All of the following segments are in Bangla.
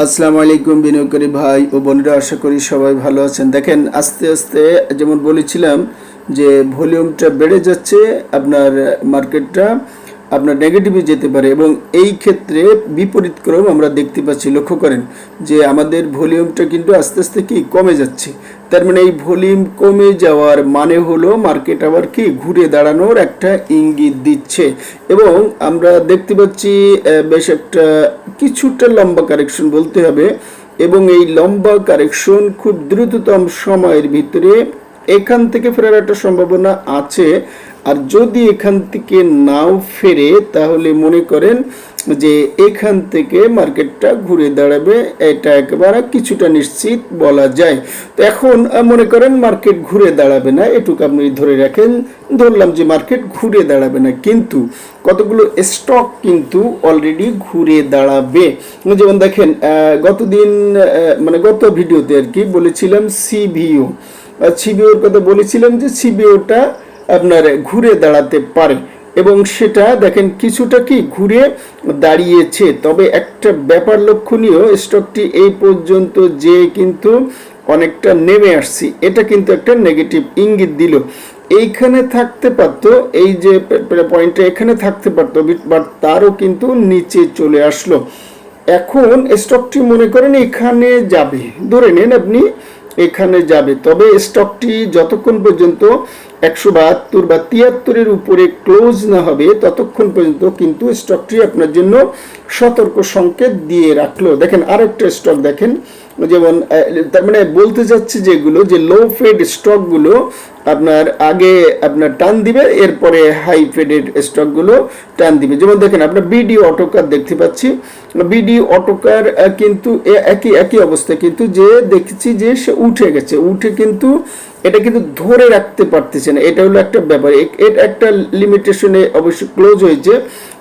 আসসালামু আলাইকুম বিনিয়োগকারী ভাই ও বোনেরা, আশা করি সবাই ভালো আছেন। দেখেন, আস্তে আস্তে যেমন বলেছিলাম যে ভলিউমটা বেড়ে যাচ্ছে, আপনার মার্কেটটা, আপনার নেগেটিভে যেতে পারে এবং এই ক্ষেত্রে বিপরীত ক্রম আমরা দেখতে পাচ্ছি। লক্ষ্য করেন যে আমাদের ভলিউমটা কিন্তু আস্তে আস্তে কি কমে যাচ্ছে। তার মানে এই ভলিউম কমে যাওয়ার মানে হলো মার্কেট আবার কি ঘুরে দাঁড়ানোর একটা ইঙ্গিত দিচ্ছে। এবং আমরা দেখতে পাচ্ছি বেশ একটা কিছুটা লম্বা কারেকশন বলতে হবে। এবং এই লম্বা কারেকশন খুব দ্রুততম সময়ের ভিতরে এখান থেকে ফেরার একটা সম্ভাবনা আছে। আর যদি এখান থেকে নাও ফেরে, তাহলে মনে করেন যে এখান থেকে মার্কেটটা ঘুরে দাঁড়াবে, এটা একেবারে কিছুটা নিশ্চিত বলা যায়। তো এখন মনে করেন মার্কেট ঘুরে দাঁড়াবে না, এটুকু আপনি ধরে রাখেন। ধরলাম যে মার্কেট ঘুরে দাঁড়াবে না, কিন্তু কতগুলো স্টক কিন্তু অলরেডি ঘুরে দাঁড়াবে। যেমন দেখেন গতদিন মানে গত ভিডিওতে আর কি বলেছিলাম সিভিও সিবিওর কথা বলেছিলাম যে সিবিওটা আপনার ঘুরে দাঁড়াতে পারে। এবং সেটা দেখেন কিছুটা কি ঘুরে দাঁড়িয়েছে। তবে একটা ব্যাপার লক্ষণীয়, স্টকটি এই পর্যন্ত যে কিন্তু অনেকটা নেমে আসছি, এটা কিন্তু একটা নেগেটিভ ইঙ্গিত দিল। এইখানে থাকতে পারতো, এই যে পয়েন্টটা এখানে থাকতে পারতো বাট তারও কিন্তু নিচে চলে আসলো। এখন স্টকটি মনে করেন এখানে যাবে। ধরে নেন আপনি, এখানে যাবে। তবে স্টকটি যতক্ষণ পর্যন্ত একশো বাহাত্তর বা তিয়াত্তরের উপরে ক্লোজ না হবে ততক্ষণ পর্যন্ত কিন্তু স্টকটি আপনার জন্য সতর্ক সংকেত দিয়ে রাখল। দেখেন আরেকটা স্টক দেখেন, যেমন তার মানে বলতে চাচ্ছি যেগুলো যে লো ফেড স্টকগুলো আপনার আগে আপনার টান দিবে, এরপরে হাই ফেডেড স্টকগুলো টান দিবে। যেমন দেখেন, আপনার বিডি অটোকার দেখতে পাচ্ছি। বিডি অটোকার কিন্তু একই একই অবস্থা, কিন্তু যে দেখছি যে সে উঠে গেছে। উঠে কিন্তু এটা কিন্তু ধরে রাখতে পারতেছে না। এটা হলো একটা ব্যাপার। এটা একটা লিমিটেশনে অবশ্যই ক্লোজ হয়েছে।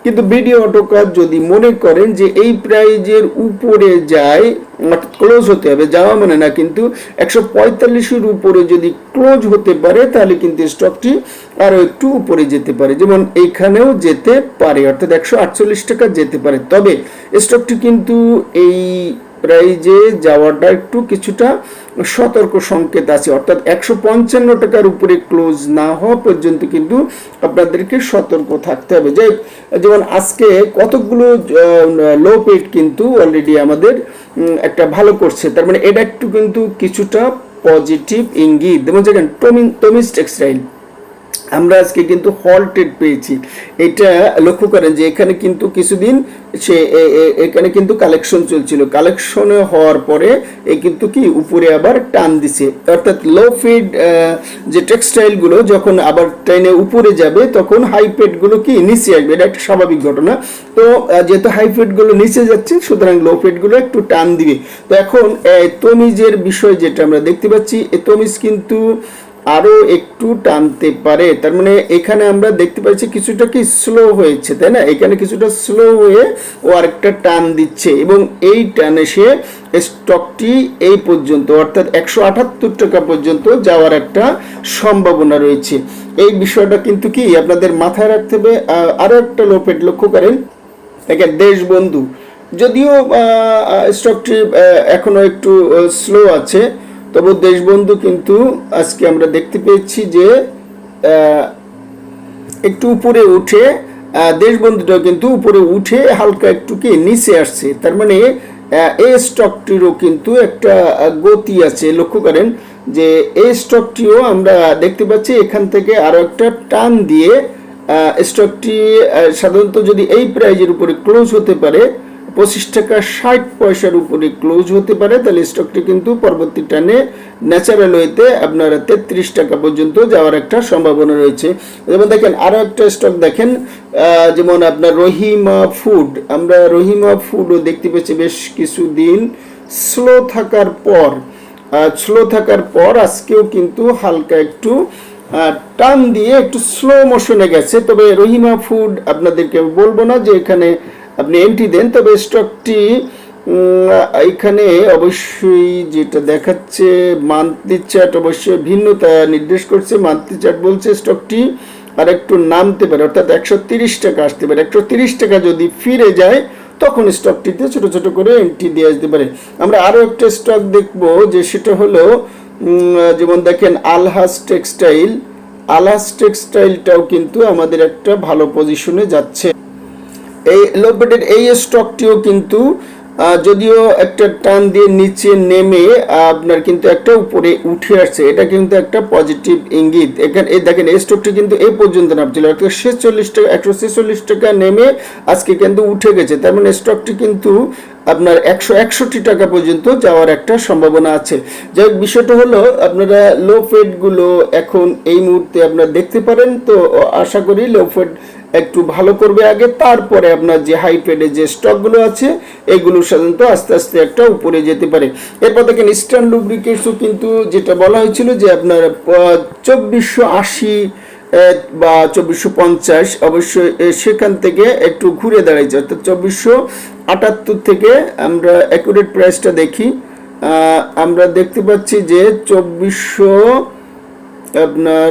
কিন্তু বিডি অটোকার যদি মনে করেন যে এই প্রাইজের উপরে যায়, অর্থাৎ ক্লোজ হতে হবে, যাওয়া মানে না, কিন্তু একশো পঁয়তাল্লিশের উপরে যদি ক্লোজ হতে পারে, তাহলে কিন্তু স্টকটি আরও একটু উপরে যেতে পারে। যেমন এইখানেও যেতে পারে, অর্থাৎ একশো আটচল্লিশ টাকা যেতে পারে। তবে স্টকটি কিন্তু এই প্রাইজে যাওয়াটা একটু কিছুটা সতর্ক সংকেত আছে। অর্থাৎ একশো পঞ্চান্ন টাকার উপরে ক্লোজ না হওয়া পর্যন্ত কিন্তু আপনাদেরকে সতর্ক থাকতে হবে। যাই যেমন আজকে কতগুলো লো পেড কিন্তু অলরেডি আমাদের একটা ভালো করছে। তার মানে এটা একটু কিন্তু কিছুটা পজিটিভ ইঙ্গিত। যেমন দেখেন টমি টমিস টেক্সটাইল আমরা আজকে কিন্তু হলটেড পেয়েছি। এটা লক্ষ্য করেন যে এখানে কিন্তু কিছুদিন সে এখানে কিন্তু কালেকশন চলছিল। কালেকশনে হওয়ার পরে এ কিন্তু কি, উপরে আবার টান দিছে। অর্থাৎ লো ফিড যে টেক্সটাইলগুলো যখন আবার ট্রেনে উপরে যাবে, তখন হাই গুলো কি, নিচে আসবে। এটা একটা স্বাভাবিক ঘটনা। তো যেহেতু হাই গুলো নিচে যাচ্ছে, সুতরাং লো গুলো একটু টান দিবে। তো এখন তমিজের বিষয় যেটা আমরা দেখতে পাচ্ছি তমিজ কিন্তু আরও একটু টানতে পারে। তার মানে এখানে আমরা দেখতে পাচ্ছি কিছুটা কি স্লো হয়েছে তাই না? এখানে কিছুটা স্লো হয়ে ও আরেকটা টান দিচ্ছে এবং এই টানে সে স্টকটি এই পর্যন্ত অর্থাৎ একশো আটাত্তর টাকা পর্যন্ত যাওয়ার একটা সম্ভাবনা রয়েছে। এই বিষয়টা কিন্তু কি আপনাদের মাথায় রাখতে হবে আহ, আরও একটা লোপেট লক্ষ্য করেন। দেখেন দেশবন্ধু যদিও স্টকটি আহ, এখনও একটু স্লো আছে তবু দেশবন্ধু কিন্তু আজকে আমরা দেখতে পেয়েছি যে একটু উপরে উঠে আহ, দেশবন্ধুটা কিন্তু উপরে উঠে হালকা একটু কি নিচে আসছে। তার মানে এই স্টকটিরও কিন্তু একটা গতি আছে। লক্ষ্য করেন যে এই স্টকটিও আমরা দেখতে পাচ্ছি এখান থেকে আরও একটা টান দিয়ে স্টকটি সাধারণত যদি এই প্রাইজের উপরে ক্লোজ হতে পারে পঁচিশ টাকা ষাট পয়সার উপরে ক্লোজ হতে পারে, তাহলে স্টকটি কিন্তু পরবর্তী টানে ন্যাচারাল ওয়েতে আপনার তেত্রিশ টাকা পর্যন্ত যাওয়ার একটা সম্ভাবনা রয়েছে। যেমন দেখেন, আরও একটা স্টক দেখেন যেমন আপনার রহিমা ফুড আমরা রহিমা ফুডও দেখতে পেয়েছি বেশ কিছুদিন স্লো থাকার পর স্লো থাকার পর আজকেও কিন্তু হালকা একটু টান দিয়ে একটু স্লো মোশনে গেছে। তবে রহিমা ফুড আপনাদেরকে বলব না যে এখানে আপনি এন্ট্রি দেন, তবে স্টকটি এখানে অবশ্যই যেটা দেখাচ্ছে মান্থলি চার্ট অবশ্যই ভিন্নতা নির্দেশ করছে মান্থলি চার্ট বলছে স্টকটি আর একটু নামতে পারে, অর্থাৎ একশো তিরিশ টাকা আসতে পারে। একশো তিরিশ টাকা যদি ফিরে যায়, তখন স্টকটিতে ছোট ছোট করে এন্ট্রি দিয়ে আসতে পারে। আমরা আরও একটা স্টক দেখব, যে সেটা হলো যেমন দেখেন আলহাস টেক্সটাইল আলহাস টেক্সটাইলটাও কিন্তু আমাদের একটা ভালো পজিশনে যাচ্ছে। এই লোপেটের এই স্টকটিও কিন্তু যদিও একটা টান দিয়ে নিচে নেমে আপনার কিন্তু একটা উপরে উঠে আসছে। এটা কিন্তু একটা পজিটিভ ইঙ্গিত। এখানে, এই দেখেন, এই স্টকটি কিন্তু এই পর্যন্ত নামছিল। ছেচল্লিশ টাকা, একশো ছেচল্লিশ টাকা নেমে আজকে কিন্তু উঠে গেছে। তার মানে স্টকটি কিন্তু আপনার একশো একষট্টি টাকা পর্যন্ত যাওয়ার একটা সম্ভাবনা আছে। যাই হোক, বিষয়টা হলো, আপনারা লো গুলো এখন এই মুহূর্তে আপনারা দেখতে পারেন, তো আশা করি লো ফেড একটু ভালো করবে আগে, তারপরে আপনার যে হাই পেডে যে স্টকগুলো আছে, এগুলো সাধারণত আস্তে আস্তে একটা উপরে যেতে পারে। এরপর দেখেন ইস্টার্ন লুব্রিকেটসও কিন্তু যেটা বলা হয়েছিল যে আপনার চব্বিশশো আশি বা চব্বিশশো পঞ্চাশ, অবশ্যই সেখান থেকে একটু ঘুরে দাঁড়াইছে। অর্থাৎ চব্বিশশো আটাত্তর থেকে আমরা অ্যাকুরেট প্রাইসটা দেখি। আমরা দেখতে পাচ্ছি যে চব্বিশশো আপনার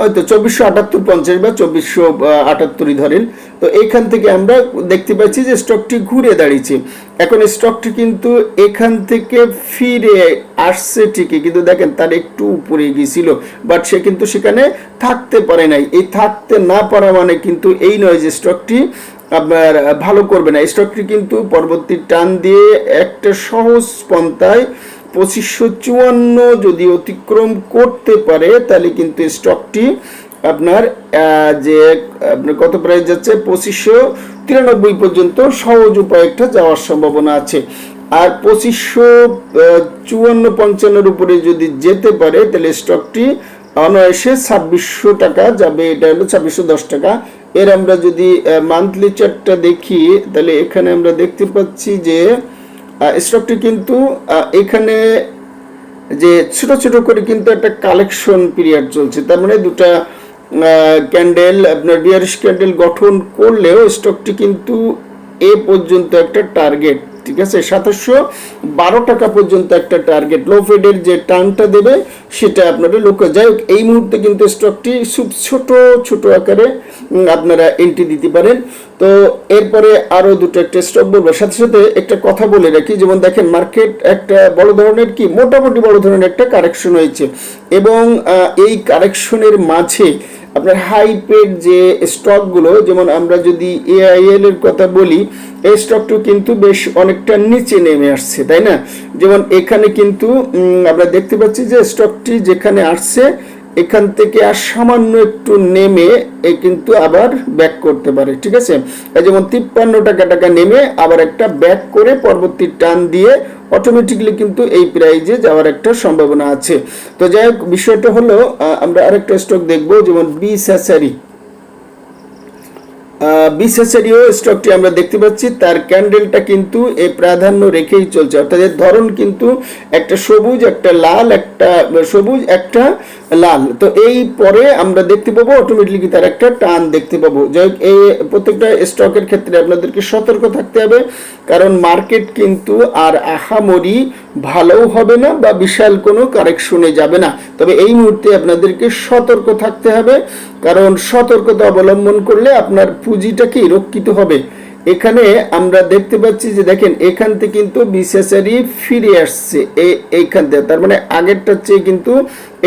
হয়তো চব্বিশশো আটাত্তর পঞ্চাশ বা চব্বিশশো আটাত্তরই ধরেন। তো এখান থেকে আমরা দেখতে পাচ্ছি যে স্টকটি ঘুরে দাঁড়িয়েছে। এখন স্টকটি কিন্তু এখান থেকে ফিরে আসছে ঠিকই, কিন্তু দেখেন তার একটু উপরে গিয়েছিল বাট সে কিন্তু সেখানে থাকতে পারে নাই। এই থাকতে না পারা মানে কিন্তু এই নয় যে স্টকটি আপনার ভালো করবে না। স্টকটি কিন্তু পরবর্তী টান দিয়ে একটা সহজ পন্থায় পঁচিশশো চুয়ান্ন যদি অতিক্রম করতে পারে, তাহলে কিন্তু স্টকটি আপনার যে, আপনার কত প্রাইস যাচ্ছে? পঁচিশশো তিরানব্বই পর্যন্ত সহজ উপায় একটা যাওয়ার সম্ভাবনা আছে। আর পঁচিশশো চুয়ান্ন পঞ্চান্নর উপরে যদি যেতে পারে, তাহলে স্টকটি অনায়াসে ছাব্বিশশো টাকা যাবে, এটা হলো ছাব্বিশশো দশ টাকা। এর আমরা যদি মান্থলি চার্টটা দেখি, তাহলে এখানে আমরা দেখতে পাচ্ছি যে স্টকটি কিন্তু এখানে যে ছোট ছোট করে কিন্তু একটা কালেকশন পিরিয়ড চলছে। তার মানে দুটা ক্যান্ডেল আপনার বিয়ারিশ ক্যান্ডেল গঠন করলেও স্টকটি কিন্তু এ পর্যন্ত একটা টার্গেট ঠিক আছে? সাতাশশো বারো টাকা পর্যন্ত একটা টার্গেট লো ফেডের যে টার্নটা দেবে সেটা আপনারা লক্ষ্য যাই হোক, এই মুহূর্তে কিন্তু স্টকটি খুব ছোট ছোট আকারে আপনারা এন্ট্রি দিতে পারেন। তো এরপরে আরও দুটো একটা স্টক বলব। সাথে সাথে একটা কথা বলে রাখি, যেমন দেখেন মার্কেট একটা বড় ধরনের কি, মোটামুটি বড় ধরনের একটা কারেকশন হয়েছে। এবং এই কারেকশনের মাঝে আপনার হাই পেড যে স্টকগুলো যেমন আমরা যদি এআইএল এর কথা বলি, এই স্টকটা কিন্তু বেশ অনেকটা নিচে নেমে আসছে, তাই না? যেমন এখানে কিন্তু আমরা দেখতে পাচ্ছি যে স্টকটি যেখানে আসছে, এখান থেকে আর সামান্য একটু নেমে এ কিন্তু আবার ব্যাক করতে পারে, ঠিক আছে? যেমন তিপ্পান্ন টাকা টাকা নেমে আবার একটা ব্যাক করে পরবর্তী টান দিয়ে অটোমেটিকলি কিন্তু এই প্রাইজে যাওয়ার একটা সম্ভাবনা আছে। তো যাই হোক, বিষয়টা হলো আমরা আরেকটা স্টক দেখব, যেমন বি স্যাসারি বিশেষারিও স্টকটি আমরা দেখতে পাচ্ছি, তার ক্যান্ডেলটা কিন্তু এই প্রাধান্য রেখেই চলছে। অর্থাৎ ধরন কিন্তু একটা সবুজ, একটা লাল, একটা সবুজ, একটা লাল। তো এই পরে আমরা দেখতে পাবো অটোমেটিকলি তার একটা টান দেখতে পাবো। যাই হোক, এই প্রত্যেকটা স্টকের ক্ষেত্রে আপনাদেরকে সতর্ক থাকতে হবে, কারণ মার্কেট কিন্তু আর আহামরি ভালোও হবে না বা বিশাল কোনো কারেকশনে যাবে না। তবে এই মুহূর্তে আপনাদেরকে সতর্ক থাকতে হবে, কারণ সতর্কতা অবলম্বন করলে আপনার পুঁজিটা কি রক্ষিত হবে? এখানে আমরা দেখতে পাচ্ছি যে দেখেন, এখান থেকে কিন্তু বিশেষারি ফিরে আসছে। এইখান থেকে। তার মানে আগেরটার চেয়ে কিন্তু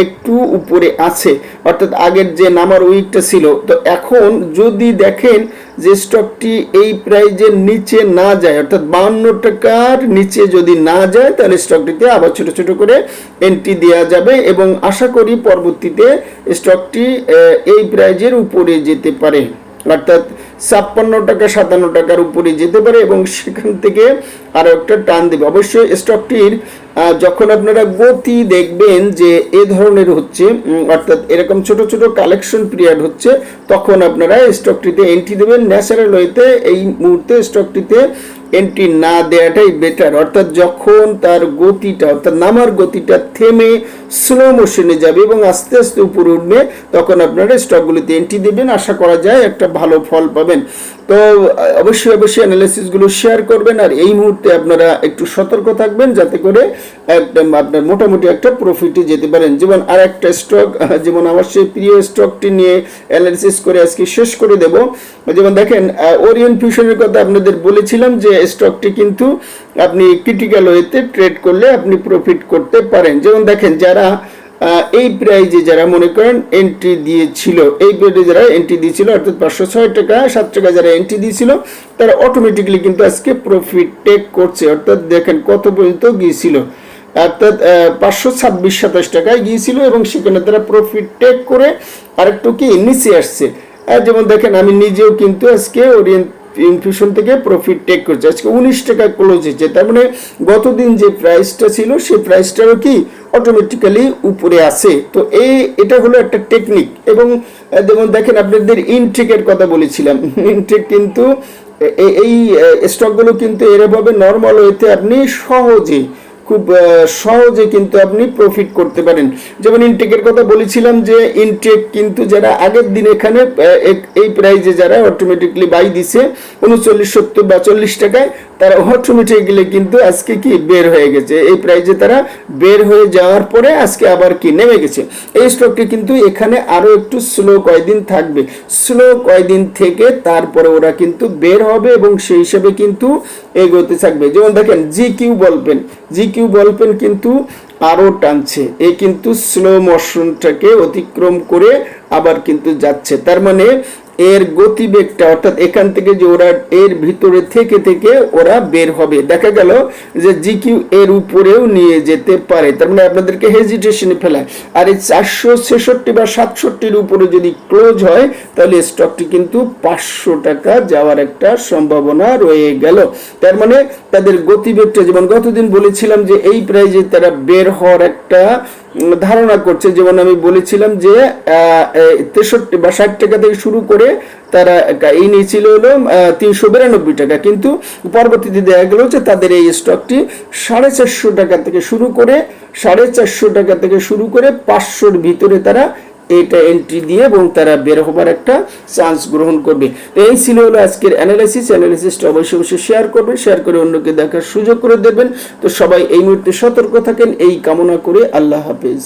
একটু উপরে আছে। অর্থাৎ আগের যে নামার উইকটা ছিল। তো এখন যদি দেখেন যে স্টকটি এই প্রাইজের নিচে না যায়, অর্থাৎ বাউন্ন টাকার নিচে যদি না যায়, তাহলে স্টকটিতে আবার ছোট ছোট করে এন্ট্রি দেওয়া যাবে এবং আশা করি পরবর্তীতে স্টকটি এই প্রাইজের উপরে যেতে পারে। অর্থাৎ ছাপ্পান্ন টাকা, সাতান্ন টাকার উপরে যেতে পারে এবং সেখান থেকে আরও একটা টান দেবে। অবশ্যই স্টকটির যখন আপনারা গতি দেখবেন যে এ ধরনের হচ্ছে অর্থাৎ এরকম ছোট ছোট কালেকশন পিরিয়ড হচ্ছে, তখন আপনারা স্টকটিতে এন্ট্রি দেবেন। ন্যাচারাল ওয়েতে এই মুহূর্তে স্টকটিতে এন্ট্রি না দেওয়াটাই বেটার অর্থাৎ যখন তার গতিটা, অর্থাৎ নামার গতিটা থেমে স্লো মোশনে যাবে এবং আস্তে আস্তে উপরে উঠবে, তখন আপনারা স্টকগুলিতে এন্ট্রি দেবেন। আশা করা যায় একটা ভালো ফল পাবেন। তো, অবশ্যই অবশ্যই অ্যানালাইসিসগুলো শেয়ার করবেন আর এই মুহূর্তে আপনারা একটু সতর্ক থাকবেন যাতে করে একদম আপনার মোটামুটি একটা প্রফিটে যেতে পারেন। যেমন আর একটা স্টক যেমন আমার সেই প্রিয় স্টকটি নিয়ে অ্যানালিসিস করে আজকে শেষ করে দেব। যেমন দেখেন ওরিয়ন ফিউশনের কথা আপনাদের বলেছিলাম যে স্টকটি কিন্তু আপনি ক্রিটিক্যাল ওয়েতে ট্রেড করলে আপনি প্রফিট করতে পারেন। যেমন দেখেন, যারা আহ, এই প্রাইজে যারা মনে করেন এন্ট্রি দিয়েছিল এই প্রাইজে যারা এন্ট্রি দিয়েছিল অর্থাৎ পাঁচশো ছয় টাকা সাত টাকা যারা এন্ট্রি দিয়েছিল তারা অটোমেটিকলি কিন্তু আজকে প্রফিট টেক করছে। অর্থাৎ দেখেন কত পর্যন্ত গিয়েছিল। অর্থাৎ পাঁচশো ছাব্বিশ সাতাশ টাকায় গিয়েছিল এবং সেখানে তারা প্রফিট টেক করে আরেকটু কি নিচে আসছে। যেমন দেখেন আমি নিজেও কিন্তু আজকে ওরিয়েন্ট ইনফিউশন থেকে প্রফিট টেক করছে। আজকে উনিশ টাকা ক্লোজ হয়েছে। তার মানে গতদিন যে প্রাইসটা ছিল সেই প্রাইসটারও কি অটোমেটিক্যালি উপরে আছে। তো এই, এটা হলো একটা টেকনিক এবং যেমন দেখেন আপনাদের ইনটেকের কথা বলেছিলাম। ইনটেক কিন্তু এই স্টকগুলো কিন্তু এরভাবে নর্মাল ওয়েতে আপনি সহজে, খুব সহজে কিন্তু আপনি প্রফিট করতে পারেন। যেমন ইনটেকের কথা বলেছিলাম যে ইনটেক কিন্তু যারা আগের দিন এখানে এই প্রাইজে যারা অটোমেটিকলি বাই দিছে, উনচল্লিশ সত্তর বা চল্লিশ টাকায় তারা অটোমেটিকলি কিন্তু আজকে কি বের হয়ে গেছে? এই প্রাইজে তারা বের হয়ে যাওয়ার পরে আজকে আবার কি নেমে গেছে? এই স্টকটি কিন্তু এখানে আরও একটু স্লো কয়দিন থাকবে। স্লো কয়দিন থেকে তারপরে ওরা কিন্তু বের হবে এবং সেই হিসাবে কিন্তু এগোতে থাকবে। যেমন দেখেন G Q ballpen. G Q ballpen কিন্তু আরও টানছে। এ কিন্তু স্লো মোশনটাকে অতিক্রম করে আবার কিন্তু যাচ্ছে। তার মানে এর গতিবেগটা, অর্থাৎ এখান থেকে যে ওরা এর ভিতরে থেকে থেকে ওরা বের হবে। দেখা গেল যে জিকিউ এর উপরেও নিয়ে যেতে পারে। তার মানে আপনাদেরকে হেজিটেশনে ফেলায়। আর এই চারশো ছেষট্টি বা সাতষট্টির উপরে যদি ক্লোজ হয়, তাহলে স্টকটি কিন্তু পাঁচশো টাকা যাওয়ার একটা সম্ভাবনা রয়ে গেল। তার মানে তাদের গতিবেগটা, যেমন গতদিন বলেছিলাম যে এই প্রাইজে তারা বের হওয়ার একটা ধারণা করছে, যেমন আমি বলেছিলাম যে তেষট্টি বা ষাট টাকা থেকে শুরু করে তারা এই নিয়েছিল হলো তিনশো বিরানব্বই টাকা। কিন্তু পরবর্তীতে দেখা গেল যে তাদের এই স্টকটি সাড়ে চারশো টাকা থেকে শুরু করে, সাড়ে চারশো টাকা থেকে শুরু করে পাঁচশোর ভিতরে তারা এটা এন্ট্রি দিয়ে এবং তারা বের হবার একটা চান্স গ্রহণ করবে। এই ছিল হলো আজকের অ্যানালাইসিস অ্যানালাইসিসটা অবশ্যই অবশ্যই শেয়ার করবেন শেয়ার করে অন্যকে দেখার সুযোগ করে দেবেন। তো সবাই এই মুহূর্তে সতর্ক থাকেন, এই কামনা করে আল্লাহ হাফেজ।